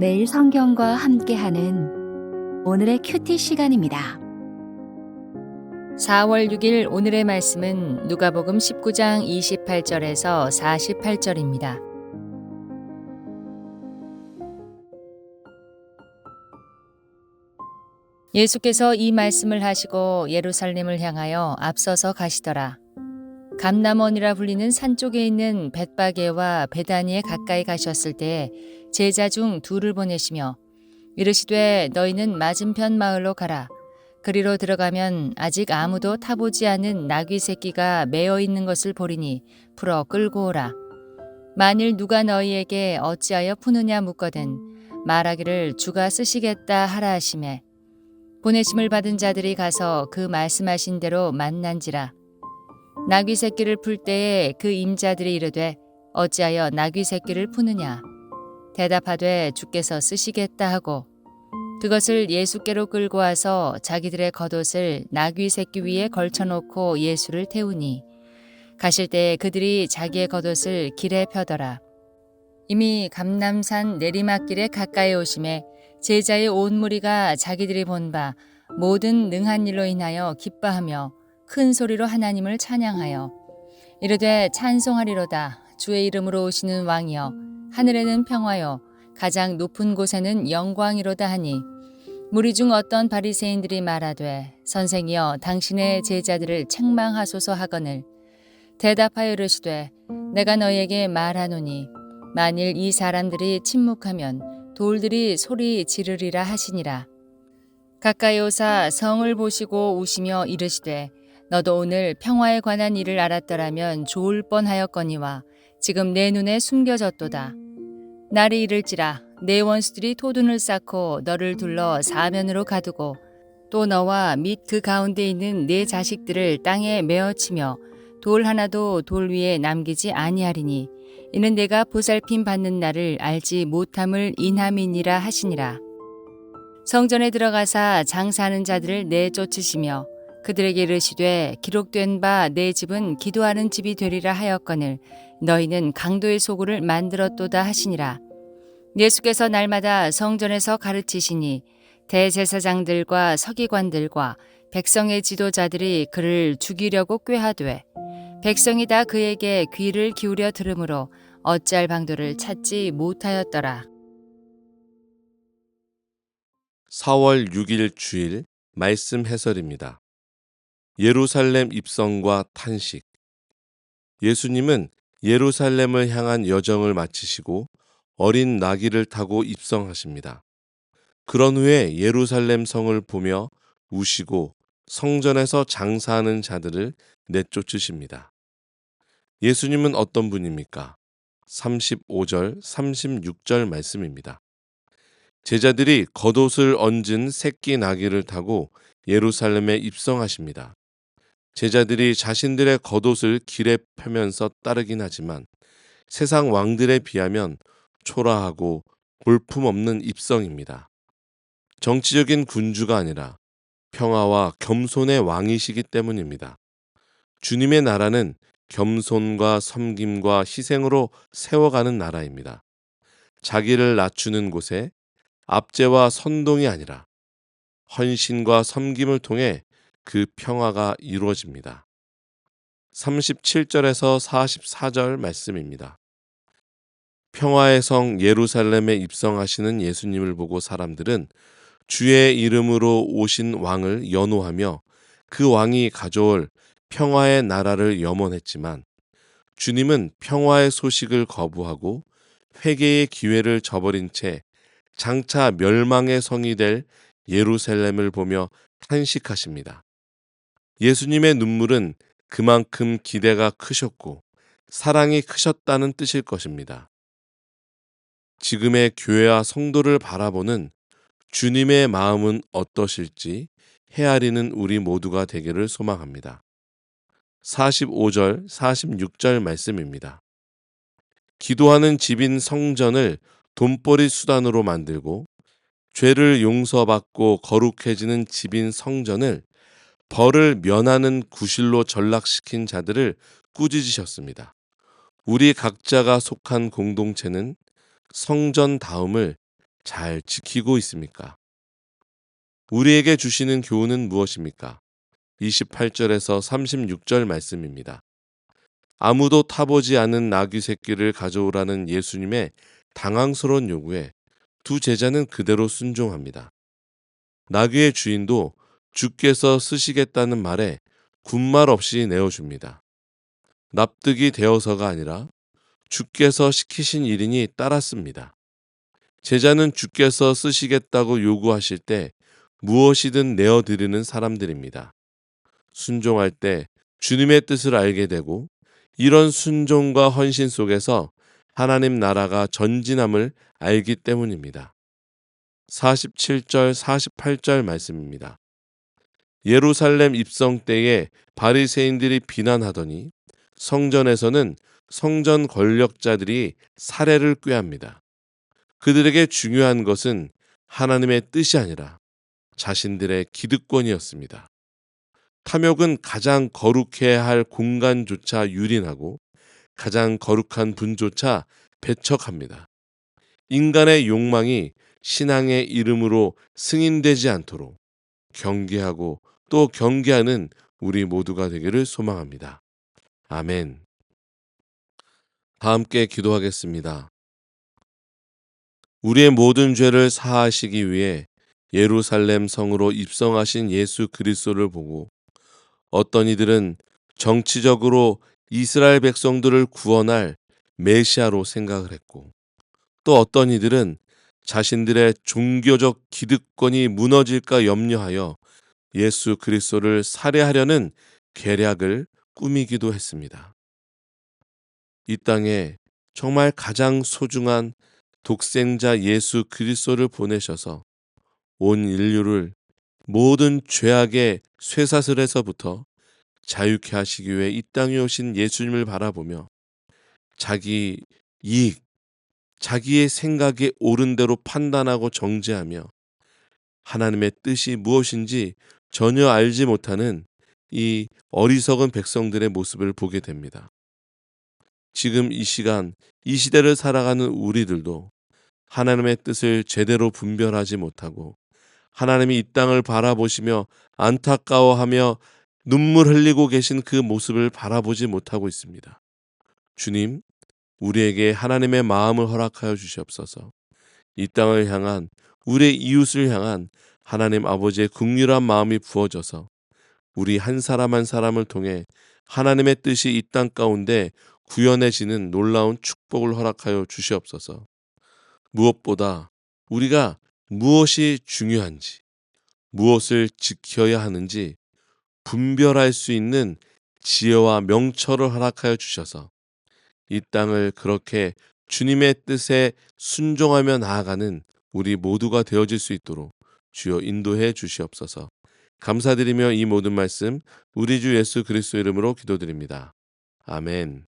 매일 성경과 함께하는 오늘의 큐티 시간입니다. 4월 6일 오늘의 말씀은 누가복음 19장 28절에서 48절입니다. 예수께서 이 말씀을 하시고 예루살렘을 향하여 앞서서 가시더라. 감남원이라 불리는 산 쪽에 있는 벳바게와 베다니에 가까이 가셨을 때 제자 중 둘을 보내시며 이르시되 너희는 맞은편 마을로 가라. 그리로 들어가면 아직 아무도 타보지 않은 나귀 새끼가 매어 있는 것을 보리니 풀어 끌고 오라. 만일 누가 너희에게 어찌하여 푸느냐 묻거든 말하기를 주가 쓰시겠다 하라 하심에 보내심을 받은 자들이 가서 그 말씀하신 대로 만난지라. 나귀 새끼를 풀 때에 그 임자들이 이르되 어찌하여 나귀 새끼를 푸느냐 대답하되 주께서 쓰시겠다 하고 그것을 예수께로 끌고 와서 자기들의 겉옷을 나귀 새끼 위에 걸쳐놓고 예수를 태우니 가실 때 그들이 자기의 겉옷을 길에 펴더라. 이미 감남산 내리막길에 가까이 오심에 제자의 온 무리가 자기들이 본 바 모든 능한 일로 인하여 기뻐하며 큰 소리로 하나님을 찬양하여 이르되 찬송하리로다. 주의 이름으로 오시는 왕이여 하늘에는 평화요 가장 높은 곳에는 영광이로다 하니 무리 중 어떤 바리새인들이 말하되 선생이여 당신의 제자들을 책망하소서 하거늘. 대답하여 이르시되 내가 너희에게 말하노니 만일 이 사람들이 침묵하면 돌들이 소리 지르리라 하시니라. 가까이 오사 성을 보시고 우시며 이르시되 너도 오늘 평화에 관한 일을 알았더라면 좋을 뻔하였거니와 지금 내 눈에 숨겨졌도다. 날이 이를지라 내 원수들이 토둔을 쌓고 너를 둘러 사면으로 가두고 또 너와 및 그 가운데 있는 내 자식들을 땅에 메어치며 돌 하나도 돌 위에 남기지 아니하리니 이는 내가 보살핌 받는 날을 알지 못함을 인함이니라 하시니라. 성전에 들어가사 장사하는 자들을 내쫓으시며 그들에게 이르시되 기록된 바 내 집은 기도하는 집이 되리라 하였거늘 너희는 강도의 소굴을 만들었도다 하시니라. 예수께서 날마다 성전에서 가르치시니 대제사장들과 서기관들과 백성의 지도자들이 그를 죽이려고 꾀하되 백성이 다 그에게 귀를 기울여 들으므로 어찌할 방도를 찾지 못하였더라. 4월 6일 주일 말씀 해설입니다. 예루살렘 입성과 탄식. 예수님은 예루살렘을 향한 여정을 마치시고 어린 나귀를 타고 입성하십니다. 그런 후에 예루살렘 성을 보며 우시고 성전에서 장사하는 자들을 내쫓으십니다. 예수님은 어떤 분입니까? 35절, 36절 말씀입니다. 제자들이 겉옷을 얹은 새끼 나귀를 타고 예루살렘에 입성하십니다. 제자들이 자신들의 겉옷을 길에 펴면서 따르긴 하지만 세상 왕들에 비하면 초라하고 볼품없는 입성입니다. 정치적인 군주가 아니라 평화와 겸손의 왕이시기 때문입니다. 주님의 나라는 겸손과 섬김과 희생으로 세워가는 나라입니다. 자기를 낮추는 곳에 압제와 선동이 아니라 헌신과 섬김을 통해 그 평화가 이루어집니다. 37절에서 44절 말씀입니다. 평화의 성 예루살렘에 입성하시는 예수님을 보고 사람들은 주의 이름으로 오신 왕을 연호하며 그 왕이 가져올 평화의 나라를 염원했지만 주님은 평화의 소식을 거부하고 회개의 기회를 저버린 채 장차 멸망의 성이 될 예루살렘을 보며 탄식하십니다. 예수님의 눈물은 그만큼 기대가 크셨고 사랑이 크셨다는 뜻일 것입니다. 지금의 교회와 성도를 바라보는 주님의 마음은 어떠실지 헤아리는 우리 모두가 되기를 소망합니다. 45절, 46절 말씀입니다. 기도하는 집인 성전을 돈벌이 수단으로 만들고 죄를 용서받고 거룩해지는 집인 성전을 벌을 면하는 구실로 전락시킨 자들을 꾸짖으셨습니다. 우리 각자가 속한 공동체는 성전 다음을 잘 지키고 있습니까? 우리에게 주시는 교훈은 무엇입니까? 28절에서 36절 말씀입니다. 아무도 타보지 않은 나귀 새끼를 가져오라는 예수님의 당황스러운 요구에 두 제자는 그대로 순종합니다. 나귀의 주인도 주께서 쓰시겠다는 말에 군말 없이 내어줍니다. 납득이 되어서가 아니라 주께서 시키신 일이니 따랐습니다. 제자는 주께서 쓰시겠다고 요구하실 때 무엇이든 내어드리는 사람들입니다. 순종할 때 주님의 뜻을 알게 되고 이런 순종과 헌신 속에서 하나님 나라가 전진함을 알기 때문입니다. 47절, 48절 말씀입니다. 예루살렘 입성 때에 바리새인들이 비난하더니 성전에서는 성전 권력자들이 사례를 꾀합니다. 그들에게 중요한 것은 하나님의 뜻이 아니라 자신들의 기득권이었습니다. 탐욕은 가장 거룩해야 할 공간조차 유린하고 가장 거룩한 분조차 배척합니다. 인간의 욕망이 신앙의 이름으로 승인되지 않도록 경계하고 또 경계하는 우리 모두가 되기를 소망합니다. 아멘. 다 함께 기도하겠습니다. 우리의 모든 죄를 사하시기 위해 예루살렘 성으로 입성하신 예수 그리스도를 보고 어떤 이들은 정치적으로 이스라엘 백성들을 구원할 메시아로 생각을 했고 또 어떤 이들은 자신들의 종교적 기득권이 무너질까 염려하여 예수 그리스도를 살해하려는 계략을 꾸미기도 했습니다. 이 땅에 정말 가장 소중한 독생자 예수 그리스도를 보내셔서 온 인류를 모든 죄악의 쇠사슬에서부터 자유케 하시기 위해 이 땅에 오신 예수님을 바라보며 자기 이익, 자기의 생각에 옳은 대로 판단하고 정죄하며 하나님의 뜻이 무엇인지 전혀 알지 못하는 이 어리석은 백성들의 모습을 보게 됩니다. 지금 이 시간, 이 시대를 살아가는 우리들도 하나님의 뜻을 제대로 분별하지 못하고 하나님이 이 땅을 바라보시며 안타까워하며 눈물 흘리고 계신 그 모습을 바라보지 못하고 있습니다. 주님, 우리에게 하나님의 마음을 허락하여 주시옵소서. 이 땅을 향한 우리의 이웃을 향한 하나님 아버지의 극률한 마음이 부어져서 우리 한 사람 한 사람을 통해 하나님의 뜻이 이 땅 가운데 구현해지는 놀라운 축복을 허락하여 주시옵소서. 무엇보다 우리가 무엇이 중요한지, 무엇을 지켜야 하는지 분별할 수 있는 지혜와 명철을 허락하여 주셔서 이 땅을 그렇게 주님의 뜻에 순종하며 나아가는 우리 모두가 되어질 수 있도록 주여 인도해 주시옵소서. 감사드리며 이 모든 말씀 우리 주 예수 그리스도 이름으로 기도드립니다. 아멘.